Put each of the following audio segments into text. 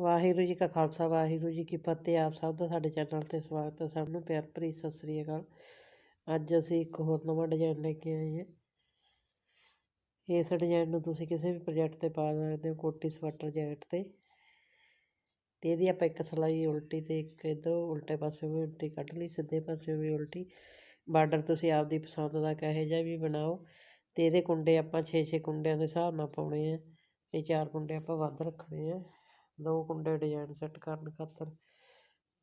ਵਾਹਿਗੁਰੂ ਜੀ ਕਾ ਖਾਲਸਾ, ਵਾਹਿਗੁਰੂ ਜੀ ਕੀ ਫਤਿਹ। ਆਪ ਸਭ ਦਾ ਸਾਡੇ ਚੈਨਲ ਤੇ ਸਵਾਗਤ ਹੈ। ਸਭ ਨੂੰ ਪਿਆਰ ਭਰੀ ਸਤਿ ਸ੍ਰੀ ਅਕਾਲ। ਅੱਜ ਅਸੀਂ ਇੱਕ ਹੋਰ ਨਵਾਂ ਡਿਜ਼ਾਈਨ ਲੈ ਕੇ ਆਏ ਹਾਂ। ਇਸ ਡਿਜ਼ਾਈਨ ਨੂੰ ਤੁਸੀਂ ਕਿਸੇ ਵੀ ਪ੍ਰੋਜੈਕਟ ਤੇ ਪਾ ਸਕਦੇ ਹੋ, ਕੋਟੀ ਸਵੈਟਰ ਜੈਕਟ ਤੇ। ਤੇ ਇਹਦੀ ਆਪਾਂ ਇੱਕ ਸਲਾਈ ਉਲਟੀ ਤੇ ਇੱਕ ਇਧਰ ਉਲਟੇ ਪਾਸੇ ਵੀ ਉਲਟੀ ਕੱਢ ਲਈ, ਸਿੱਧੇ ਪਾਸੇ ਵੀ ਉਲਟੀ। ਬਾਰਡਰ ਤੁਸੀਂ ਆਪਦੀ ਪਸੰਦ ਦਾ ਕਹੇ ਜਿਹਾ ਵੀ ਬਣਾਓ। ਤੇ ਇਹਦੇ ਕੁੰਡੇ ਆਪਾਂ 6-6 ਕੁੰਡਿਆਂ ਦੇ ਹਿਸਾਬ ਨਾਲ ਪਾਉਣੇ ਆ। ਤੇ ਚਾਰ ਕੁੰਡੇ ਆਪਾਂ ਵੱਧ ਰੱਖਣੇ ਆ। ਦੋ ਕੁੰਡੇ ਡਿਜ਼ਾਈਨ ਸੈੱਟ ਕਰਨ ਖਾਤਰ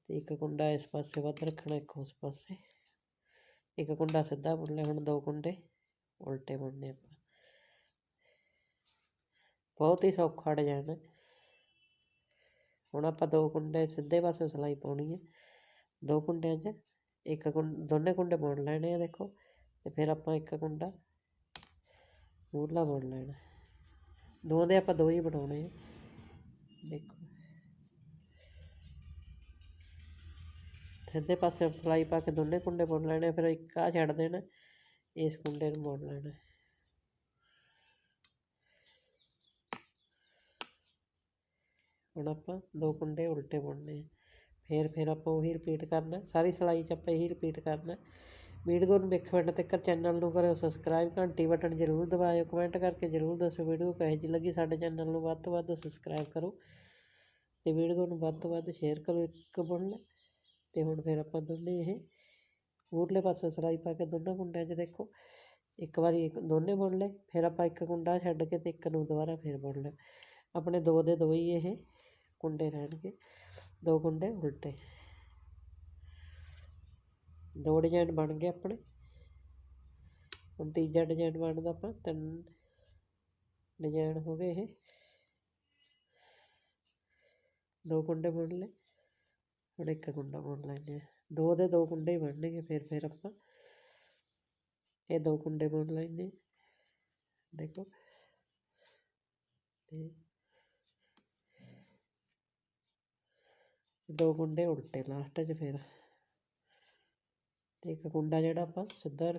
ਤੇ ਇੱਕ ਕੁੰਡਾ ਇਸ ਪਾਸੇ ਵੱਧ ਰੱਖਣਾ, ਇੱਕ ਉਸ ਪਾਸੇ। ਇੱਕ ਕੁੰਡਾ ਸਿੱਧਾ ਬੁਣਨਾ ਹੁਣ ਦੋ ਕੁੰਡੇ ਉਲਟੇ ਬੁਣਨੇ ਆਪਾਂ। ਬਹੁਤ ਹੀ ਸੌਖਾ ਡਿਜ਼ਾਈਨ ਹੈ। ਹੁਣ ਆਪਾਂ ਦੋ ਕੁੰਡੇ ਸਿੱਧੇ ਪਾਸੇ ਸਲਾਈ ਪਾਉਣੀ ਹੈ। ਦੋ ਕੁੰਡਿਆਂ 'ਚ ਇੱਕ ਕੁੰ ਦੋਨੇ ਕੁੰਡੇ ਬੁਣ ਲੈਣੇ ਆ ਦੇਖੋ, ਤੇ ਫਿਰ ਆਪਾਂ ਇੱਕ ਕੁੰਡਾ ਮੂਰਲਾ ਬੁਣ ਲੈਣਾ। ਦੋ ਦੇ ਆਪਾਂ ਦੋ ਹੀ ਬਣਾਉਣੇ ਆ। ਦੇਖੋ। ਸਿੱਧੇ ਪਾਸੇ ਸਲਾਈ ਪਾ ਕੇ ਦੋਨੇ ਕੁੰਡੇ ਬੁਣ ਲੈਣੇ ਫਿਰ ਇੱਕ ਆ ਛੱਡ ਦੇਣਾ, ਇਸ ਕੁੰਡੇ ਨੂੰ ਬੁਣ ਲੈਣਾ। ਹੁਣ ਆਪਾਂ ਦੋ ਕੁੰਡੇ ਉਲਟੇ ਬੁਣਨੇ ਫਿਰ ਫਿਰ ਆਪਾਂ ਉਹੀ ਰਿਪੀਟ ਕਰਨਾ, ਸਾਰੀ ਸਲਾਈ 'ਚ ਆਪਾਂ ਇਹੀ ਰਿਪੀਟ ਕਰਨਾ। ਵੀਡੀਓ ਨੂੰ ਵੇਖਣ ਤੱਕ ਚੈਨਲ ਨੂੰ ਕਰਿਓ ਸਬਸਕ੍ਰਾਈਬ ਘੰਟੀ ਬਟਨ ਜ਼ਰੂਰ ਦਬਾਇਓ ਕਮੈਂਟ ਕਰਕੇ ਜ਼ਰੂਰ ਦੱਸੋ ਵੀਡੀਓ ਕਿਹੋ ਜਿਹੀ ਲੱਗੀ ਸਾਡੇ ਚੈਨਲ ਨੂੰ, ਵੱਧ ਤੋਂ ਵੱਧ ਸਬਸਕ੍ਰਾਈਬ ਕਰੋ। ਤੇ ਵੀਡੀਓ ਨੂੰ ਵੱਧ ਤੋਂ ਵੱਧ ਸ਼ੇਅਰ ਕਰੋ, ਇੱਕ ਬੁਣ ਲੈ। ਤੇ ਹੁਣ ਫਿਰ ਆਪਾਂ ਦੋਨੇ ਇਹ ਮੂਰਲੇ ਪਾਸੇ ਸਲਾਈ ਪਾ ਕੇ ਦੋਨਾਂ ਗੁੰਡਿਆਂ 'ਚ ਦੇਖੋ। ਇੱਕ ਵਾਰੀ ਇੱਕ ਦੋਨੇ ਬੁਣ ਲਏ, ਫਿਰ ਆਪਾਂ ਇੱਕ ਕੁੰਡਾ ਛੱਡ ਕੇ ਤੇ ਇੱਕ ਨੂੰ ਦੁਬਾਰਾ ਫਿਰ ਬੁਣ ਲਿਆ ਆਪਣੇ ਦੋ ਦੇ ਦੋ ਹੀ ਇਹ ਕੁੰਡੇ ਰਹਿਣਗੇ। ਦੋ ਕੁੰਡੇ ਉਲਟੇ। ਦੋ ਡਿਜ਼ਾਈਨ ਬਣ ਗਏ ਆਪਣੇ। ਹੁਣ ਤੀਜਾ ਡਿਜ਼ਾਈਨ ਬਣਦਾ ਆਪਾਂ। ਤਿੰਨ ਡਿਜ਼ਾਈਨ ਹੋ ਗਏ ਇਹ। ਦੋ ਕੁੰਡੇ ਬੁਣ ਲਏ, ਹੁਣ ਇੱਕ ਕੁੰਡਾ ਬੁਣ ਲੈਂਦੇ ਆ ਦੋ ਦੇ ਦੋ ਕੁੰਡੇ ਹੀ ਬਣਨਗੇ ਫਿਰ ਫਿਰ ਆਪਾਂ ਇਹ ਦੋ ਕੁੰਡੇ ਬੁਣ ਲੈਂਦੇ ਦੇਖੋ। ਤੇ ਦੋ ਕੁੰਡੇ ਉਲਟੇ ਲਾਸਟ 'ਚ ਫਿਰ। ਤੇ ਇੱਕ ਕੁੰਡਾ ਜਿਹੜਾ ਆਪਾਂ ਸਿੱਧਾ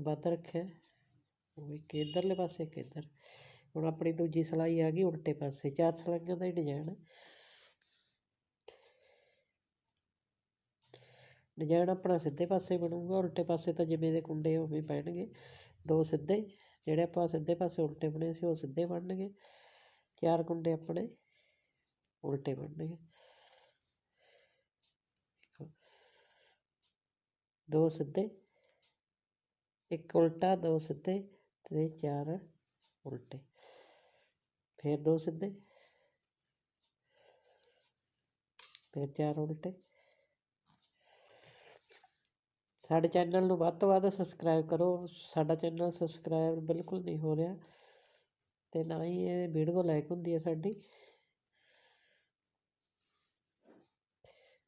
ਵੱਧ ਰੱਖਿਆ, ਉਹ ਇੱਕ ਇਧਰਲੇ ਪਾਸੇ, ਇੱਕ ਇੱਧਰ। ਹੁਣ ਆਪਣੀ ਦੂਜੀ ਸਲਾਈ ਆ ਗਈ ਉਲਟੇ ਪਾਸੇ, ਚਾਰ ਸਲਾਈਆਂ ਦਾ ਹੀ ਡਿਜ਼ਾਈਨ ਡਿਜ਼ਾਈਨ ਆਪਣਾ ਸਿੱਧੇ ਪਾਸੇ ਬਣੂਗਾ, ਉਲਟੇ ਪਾਸੇ ਤਾਂ ਜਿਵੇਂ ਦੇ ਕੁੰਡੇ ਉਵੇਂ ਪੈਣਗੇ। ਦੋ ਸਿੱਧੇ, ਜਿਹੜੇ ਆਪਾਂ ਸਿੱਧੇ ਪਾਸੇ ਉਲਟੇ ਬਣੇ ਸੀ, ਉਹ ਸਿੱਧੇ ਬਣਨਗੇ। ਚਾਰ ਕੁੰਡੇ ਆਪਣੇ ਉਲਟੇ ਬਣਨਗੇ। ਦੋ ਸਿੱਧੇ, ਇੱਕ ਉਲਟਾ, ਦੋ ਸਿੱਧੇ ਤੇ ਚਾਰ ਉਲਟੇ। ਫਿਰ ਦੋ ਸਿੱਧੇ, ਫਿਰ ਚਾਰ ਉਲਟੇ। ਸਾਡੇ ਚੈਨਲ ਨੂੰ ਵੱਧ ਤੋਂ ਵੱਧ ਸਬਸਕ੍ਰਾਈਬ ਕਰੋ। ਸਾਡਾ ਚੈਨਲ ਸਬਸਕ੍ਰਾਈਬ ਬਿਲਕੁਲ ਨਹੀਂ ਹੋ ਰਿਹਾ। ਤੇ ਨਾ ਹੀ ਇਹ ਵੀਡੀਓ ਲਾਈਕ ਹੁੰਦੀ ਹੈ ਸਾਡੀ।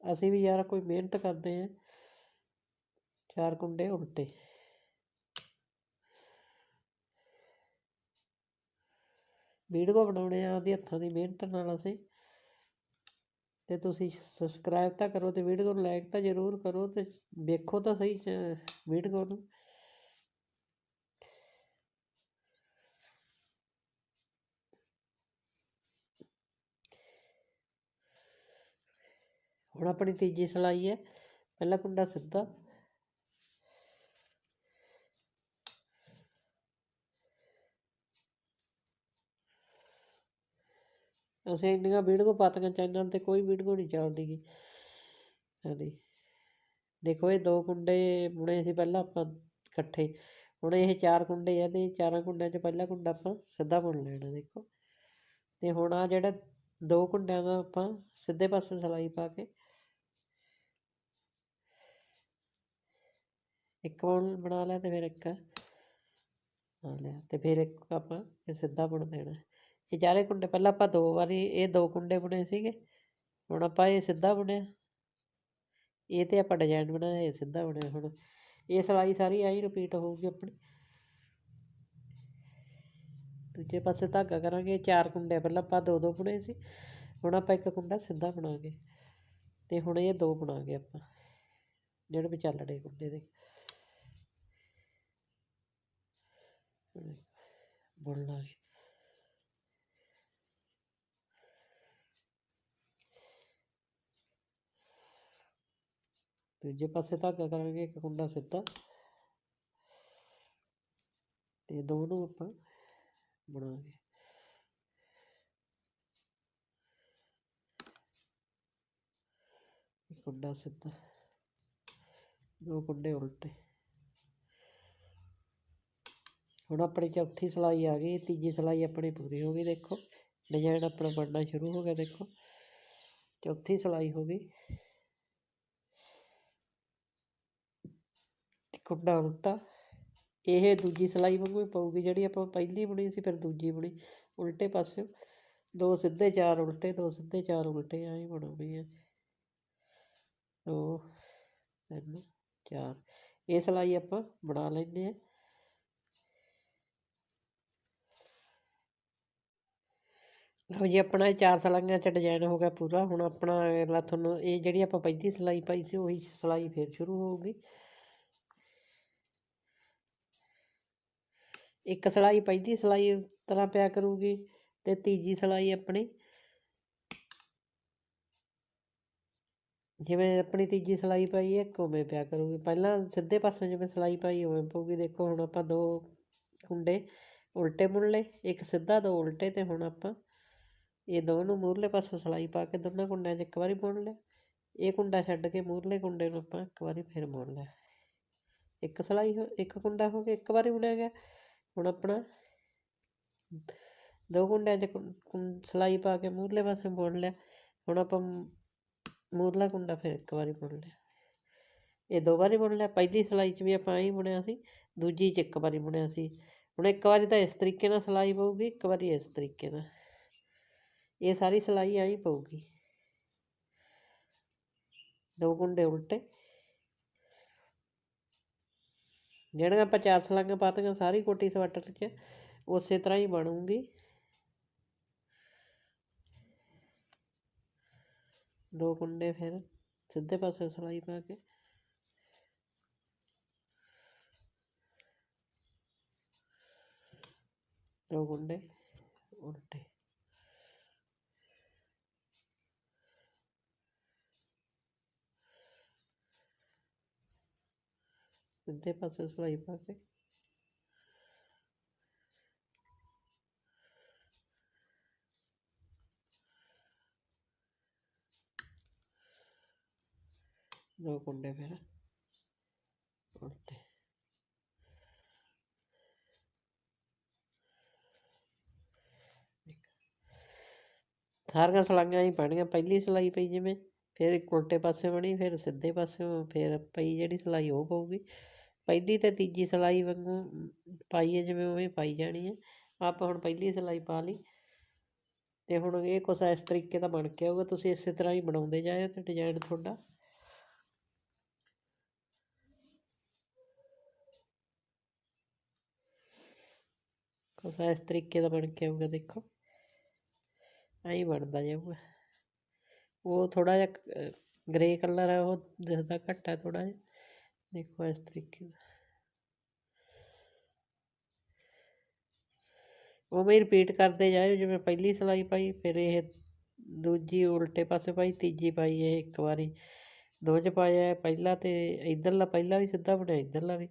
ਅਸੀਂ ਵੀ ਯਾਰ ਕੋਈ ਮਿਹਨਤ ਕਰਦੇ ਆਂ ਚਾਰ ਕੁੰਡੇ ਉਲਟੇ। ਵੀਡੀਓ ਬਣਾਉਣੇ ਆ ਉਹਦੇ ਹੱਥਾਂ ਦੀ ਮਿਹਨਤ ਨਾਲ ਅਸੀਂ। ਤੇ ਤੁਸੀਂ ਸਬਸਕ੍ਰਾਈਬ ਤਾਂ ਕਰੋ ਤੇ ਵੀਡੀਓ ਨੂੰ ਲਾਈਕ ਤਾਂ ਜ਼ਰੂਰ ਕਰੋ ਤੇ ਵੇਖੋ ਤਾਂ ਸਹੀ ਵੀਡੀਓ ਨੂੰ। ਹੁਣ ਆਪਣੀ ਤੀਜੀ ਸਲਾਈ ਹੈ, ਪਹਿਲਾ ਕੁੰਡਾ ਸਿੱਧਾ। ਅਸੀਂ ਇੰਨੀਆਂ ਵੀਡੀਓ ਪਾਤੀਆਂ ਚੈਨਲ ਤੇ ਕੋਈ ਵੀਡੀਓ ਨਹੀਂ ਚੱਲਦੀ ਗੀ। ਸਾਡੀ ਦੇਖੋ ਇਹ ਦੋ ਕੁੰਡੇ ਬੁਣੇ ਸੀ ਪਹਿਲਾਂ ਆਪਾਂ ਇਕੱਠੇ, ਹੁਣ ਇਹ ਚਾਰ ਕੁੰਡੇ ਆ ਤੇ ਚਾਰਾਂ ਕੁੰਡਿਆਂ 'ਚ ਪਹਿਲਾ ਕੁੰਡਾ ਆਪਾਂ ਸਿੱਧਾ ਬੁਣ ਲੈਣਾ ਦੇਖੋ। ਤੇ ਹੁਣ ਆ ਜਿਹੜਾ ਦੋ ਕੁੰਡਿਆਂ ਦਾ ਆਪਾਂ ਸਿੱਧੇ ਪਾਸੇ ਸਲਾਈ ਪਾ ਕੇ ਇੱਕ ਬਣਾ ਲਿਆ ਤੇ ਫਿਰ ਇੱਕ ਆ ਲਿਆ ਤੇ ਫਿਰ ਇੱਕ ਆਪਾਂ ਇਹ ਸਿੱਧਾ ਬੁਣ ਦੇਣਾ। ਇਹ ਚਾਰੇ ਕੁੰਡੇ, ਪਹਿਲਾਂ ਆਪਾਂ ਦੋ ਵਾਰੀ ਇਹ ਦੋ ਕੁੰਡੇ ਬੁਣੇ ਸੀਗੇ, ਹੁਣ ਆਪਾਂ ਇਹ ਸਿੱਧਾ ਬੁਣਿਆ। ਇਹ ਤੇ ਆਪਾਂ ਡਿਜ਼ਾਈਨ ਬਣਾਇਆ, ਇਹ ਸਿੱਧਾ ਬਣਿਆ ਹੁਣ। ਇਹ ਸਲਾਈ ਸਾਰੀ ਐਂ ਰਿਪੀਟ ਹੋਊਗੀ ਆਪਣੀ। ਦੂਜੇ ਪਾਸੇ ਧਾਗਾ ਕਰਾਂਗੇ ਚਾਰ ਕੁੰਡੇ ਪਹਿਲਾਂ ਆਪਾਂ ਦੋ ਦੋ ਬੁਣੇ ਸੀ, ਹੁਣ ਆਪਾਂ ਇੱਕ ਕੁੰਡਾ ਸਿੱਧਾ ਬਣਾਗੇ ਤੇ ਹੁਣ ਇਹ ਦੋ ਬਣਾਗੇ ਆਪਾਂ, ਜਿਹੜੇ ਵਿਚਾਲੜੇ ਕੁੰਡੇ ਦੇ। ਬੁਣ ਲਾਂਗੇ। ਦੂਜੇ ਪਾਸੇ ਧਾਗਾ ਕਰਾਂਗੇ, ਇੱਕ ਕੁੰਡਾ ਸਿੱਧਾ। ਤੇ ਦੋ ਆਪਾਂ ਬਣਾਵਾਂਗੇ ਇੱਕ ਕੁੰਡਾ ਸਿੱਧਾ, ਦੋ ਕੁੰਡੇ ਉਲਟੇ। ਹੁਣ ਆਪਣੀ ਚੌਥੀ ਸਿਲਾਈ ਆ ਗਈ, ਤੀਜੀ ਸਿਲਾਈ ਆਪਣੀ ਪੂਰੀ ਹੋ ਗਈ, ਦੇਖੋ। ਡਿਜ਼ਾਈਨ ਆਪਣਾ ਬਣਨਾ ਸ਼ੁਰੂ ਹੋ ਗਿਆ, ਦੇਖੋ। ਚੌਥੀ ਸਿਲਾਈ ਹੋ ਗਈ। ਕੁੰਡਾ ਉਲਟਾ। ਇਹ ਦੂਜੀ ਸਿਲਾਈ ਵਾਂਗੂ ਹੀ ਪਊਗੀ, ਜਿਹੜੀ ਆਪਾਂ ਪਹਿਲੀ ਬੁਣੀ ਸੀ, ਫਿਰ ਦੂਜੀ ਬੁਣੀ। ਉਲਟੇ ਪਾਸੇ ਦੋ ਸਿੱਧੇ, ਚਾਰ ਉਲਟੇ, ਦੋ ਸਿੱਧੇ, ਚਾਰ ਉਲਟੇ, ਐਂ ਬਣਾਉਣੀ ਹੈ ਦੋ, ਤਿੰਨ, ਚਾਰ। ਇਹ ਸਿਲਾਈ ਆਪਾਂ ਬਣਾ ਲੈਂਦੇ ਆ। ਲਓ ਜੀ, ਆਪਣਾ ਇਹ ਚਾਰ ਸਲਾਈਆਂ ਚ ਡਿਜ਼ਾਈਨ ਹੋ ਗਿਆ ਪੂਰਾ। ਹੁਣ ਆਪਣਾ ਅਗਲਾ ਤੁਹਾਨੂੰ, ਇਹ ਜਿਹੜੀ ਆਪਾਂ ਪਹਿਲੀ ਸਿਲਾਈ ਪਾਈ ਸੀ, ਉਹੀ ਸਿਲਾਈ ਫੇਰ ਸ਼ੁਰੂ ਹੋਊਗੀ। ਇੱਕ ਸਿਲਾਈ ਪਹਿਲੀ ਸਿਲਾਈ ਤਰ੍ਹਾਂ ਪਿਆ ਕਰੂਗੀ ਤੇ ਤੀਜੀ ਸਿਲਾਈ ਆਪਣੀ। ਜਿਵੇਂ ਆਪਣੀ ਤੀਜੀ ਸਿਲਾਈ ਪਾਈ ਹੈ ਉਵੇਂ ਪਿਆ ਕਰੂਗੀ। ਪਹਿਲਾਂ ਸਿੱਧੇ ਪਾਸੋਂ ਜਿਵੇਂ ਸਿਲਾਈ ਪਾਈ, ਉਵੇਂ ਪਊਗੀ। ਦੇਖੋ, ਹੁਣ ਆਪਾਂ ਦੋ ਕੁੰਡੇ ਉਲਟੇ ਮੁੜ ਲਏ, ਇੱਕ ਸਿੱਧਾ, ਦੋ ਉਲਟੇ ਤੇ ਹੁਣ ਆਪਾਂ ਇਹ ਦੋਨੋਂ ਮੂਰਲੇ ਪਾਸੋਂ ਸਿਲਾਈ ਪਾ ਕੇ ਦੋਨਾਂ ਕੁੰਡਿਆਂ 'ਚ ਇੱਕ ਵਾਰੀ ਬੁਣ ਲਿਆ। ਇਹ ਕੁੰਡਾ ਛੱਡ ਕੇ ਮੂਰਲੇ ਕੁੰਡੇ ਨੂੰ ਆਪਾਂ ਇੱਕ ਵਾਰੀ ਫਿਰ ਮੁੜ ਲਿਆ। ਇੱਕ ਸਿਲਾਈ ਹੋ, ਇੱਕ ਕੁੰਡਾ ਹੋ ਕੇ ਇੱਕ ਵਾਰੀ ਬੁਣਿਆ ਗਿਆ। ਹੁਣ ਆਪਣਾ ਦੋ ਕੁੰਡਿਆਂ 'ਚ ਸਿਲਾਈ ਪਾ ਕੇ ਮੂਰਲੇ ਪਾਸੇ ਬੁਣ ਲਿਆ। ਹੁਣ ਆਪਾਂ ਮੂਰਲਾ ਕੁੰਡਾ ਫਿਰ ਇੱਕ ਵਾਰੀ ਬੁਣ ਲਿਆ। ਇਹ ਦੋ ਵਾਰੀ ਬੁਣ ਲਿਆ। ਪਹਿਲੀ ਸਿਲਾਈ 'ਚ ਵੀ ਆਪਾਂ ਐਂ ਬੁਣਿਆ ਸੀ, ਦੂਜੀ 'ਚ ਇੱਕ ਵਾਰੀ ਬੁਣਿਆ ਸੀ। ਹੁਣ ਇੱਕ ਵਾਰੀ ਤਾਂ ਇਸ ਤਰੀਕੇ ਨਾਲ ਸਿਲਾਈ ਪਊਗੀ, ਇੱਕ ਵਾਰੀ ਇਸ ਤਰੀਕੇ ਨਾਲ। ਇਹ ਸਾਰੀ ਸਿਲਾਈ ਐਂ ਪਊਗੀ। ਦੋ ਕੁੰਡੇ ਉਲਟੇ। ਜਿਹੜੀਆਂ ਆਪਾਂ ਚਾਰ ਸਲਾਈਆਂ ਪਾਤੀਆਂ ਸਾਰੀ ਕੋਟੀ ਸਵੈਟਰ 'ਚ, ਉਸੇ ਤਰ੍ਹਾਂ ਹੀ ਬਣੂਗੀ। ਦੋ ਕੁੰਡੇ ਫਿਰ ਸਿੱਧੇ ਪਾਸੇ ਸਿਲਾਈ ਪਾ ਕੇ। ਦੋ ਕੁੰਡੇ, ਉਲਟੇ। ਸਿੱਧੇ ਪਾਸੇ ਸਿਲਾਈ ਪਾ ਕੇ। ਦੋ ਕੁੰਡੇ ਫਿਰ ਉਲਟੇ। ਸਾਰੀਆਂ ਸਲਾਈਆਂ ਹੀ ਪੈਣੀਆਂ, ਪਹਿਲੀ ਸਿਲਾਈ ਪਈ ਜਿਵੇਂ, ਫਿਰ ਇੱਕ ਉਲਟੇ ਪਾਸੇ ਬਣੀ, ਫਿਰ ਸਿੱਧੇ ਪਾਸਿਓਂ ਫਿਰ ਪਈ ਜਿਹੜੀ ਸਿਲਾਈ ਉਹ ਪਊਗੀ। ਪਹਿਲੀ ਤੇ ਤੀਜੀ ਸਿਲਾਈ ਵਾਂਗੂ ਪਾਈ ਹੈ, ਜਿਵੇਂ ਉਵੇਂ ਪਾਈ ਜਾਣੀ ਹੈ। ਆਪਾਂ ਹੁਣ ਪਹਿਲੀ ਸਿਲਾਈ ਪਾ ਲਈ ਤੇ ਹੁਣ ਇਹ ਕੁਛ ਇਸ ਤਰੀਕੇ ਦਾ ਬਣ ਕੇ ਆਊਗਾ, ਤੁਸੀਂ ਇਸੇ ਤਰ੍ਹਾਂ ਹੀ ਬਣਾਉਂਦੇ ਜਾਇਓ ਤੇ ਡਿਜ਼ਾਈਨ ਤੁਹਾਡਾ। ਕੁਛ ਇਸ ਤਰੀਕੇ ਦਾ ਬਣ ਕੇ ਆਊਗਾ, ਦੇਖੋ। ਐਂ ਬਣਦਾ ਜਾਊਗਾ। ਉਹ ਥੋੜਾ ਜਿਹਾ ਗ੍ਰੇ ਕਲਰ ਹੈ ਉਹ ਦਿਸਦਾ ਘੱਟ ਹੈ ਥੋੜਾ ਜਿਹਾ। ਦੇਖੋ ਇਸ ਤਰੀਕੇ ਦਾ ਉਵੇਂ ਰਿਪੀਟ ਕਰਦੇ ਜਾਇਓ ਜਿਵੇਂ ਪਹਿਲੀ ਸਿਲਾਈ ਪਾਈ ਫਿਰ ਇਹ ਦੂਜੀ ਉਲਟੇ ਪਾਸੇ ਪਾਈ ਤੀਜੀ ਪਾਈ ਇਹ ਇੱਕ ਵਾਰੀ ਦੋ ਚ ਪਾਇਆ ਪਹਿਲਾ ਤੇ ਇਧਰਲਾ ਪਹਿਲਾ ਵੀ ਸਿੱਧਾ ਬਣਿਆ ਇਧਰਲਾ ਵੀ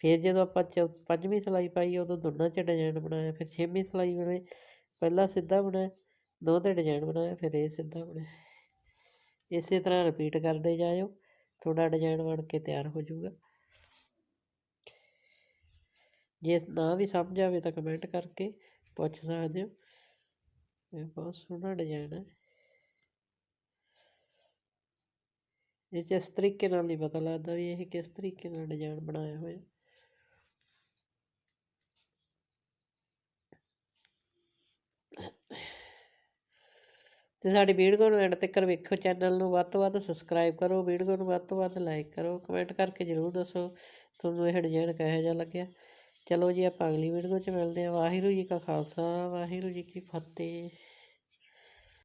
ਫਿਰ ਜਦੋਂ ਆਪਾਂ ਪੰਜਵੀਂ ਸਿਲਾਈ ਪਾਈ ਉਦੋਂ ਦੋਨਾਂ 'ਚ ਡਿਜ਼ਾਈਨ ਬਣਾਇਆ ਫਿਰ ਛੇਵੀਂ ਸਿਲਾਈ ਵੇਲੇ ਪਹਿਲਾ ਸਿੱਧਾ ਬਣਾਇਆ ਦੋ ਤੇ ਡਿਜ਼ਾਈਨ ਬਣਾਇਆ ਫਿਰ ਇਹ ਸਿੱਧਾ ਬਣਿਆ ਇਸੇ ਤਰ੍ਹਾਂ ਰਿਪੀਟ ਕਰਦੇ ਜਾਇਓ ਤੁਹਾਡਾ ਡਿਜ਼ਾਈਨ ਬਣ ਕੇ ਤਿਆਰ ਹੋ ਜਾਊਗਾ ਜੇ ਨਾ ਵੀ ਸਮਝ ਆਵੇ ਤਾਂ ਕਮੈਂਟ ਕਰਕੇ ਪੁੱਛ ਸਕਦੇ ਹੋ ਇਹ ਬਹੁਤ ਸੋਹਣਾ ਡਿਜ਼ਾਈਨ ਹੈ ਇਹ ਜਿਸ ਤਰੀਕੇ ਨਾਲ ਨਹੀਂ ਪਤਾ ਲੱਗਦਾ ਵੀ ਇਹ ਕਿਸ ਤਰੀਕੇ ਨਾਲ ਡਿਜ਼ਾਈਨ ਬਣਾਇਆ ਹੋਇਆ ਤੇ ਸਾਡੀ ਵੀਡੀਓ ਨੂੰ ਐਂਡ ਤੱਕ ਵੇਖੋ ਚੈਨਲ ਨੂੰ ਵੱਧ ਤੋਂ ਵੱਧ ਸਬਸਕ੍ਰਾਈਬ ਕਰੋ, ਵੀਡੀਓ ਨੂੰ ਵੱਧ ਤੋਂ ਵੱਧ ਲਾਈਕ ਕਰੋ ਕਮੈਂਟ ਕਰਕੇ ਜ਼ਰੂਰ ਦੱਸੋ, ਤੁਹਾਨੂੰ ਇਹ ਡਿਜ਼ਾਈਨ ਕਿਹੋ ਜਿਹਾ ਲੱਗਿਆ। ਚਲੋ ਜੀ, ਆਪਾਂ ਅਗਲੀ ਵੀਡੀਓ 'ਚ ਮਿਲਦੇ ਹਾਂ। ਵਾਹਿਗੁਰੂ ਜੀ ਕਾ ਖਾਲਸਾ, ਵਾਹਿਗੁਰੂ ਜੀ ਕੀ ਫਤਿਹ।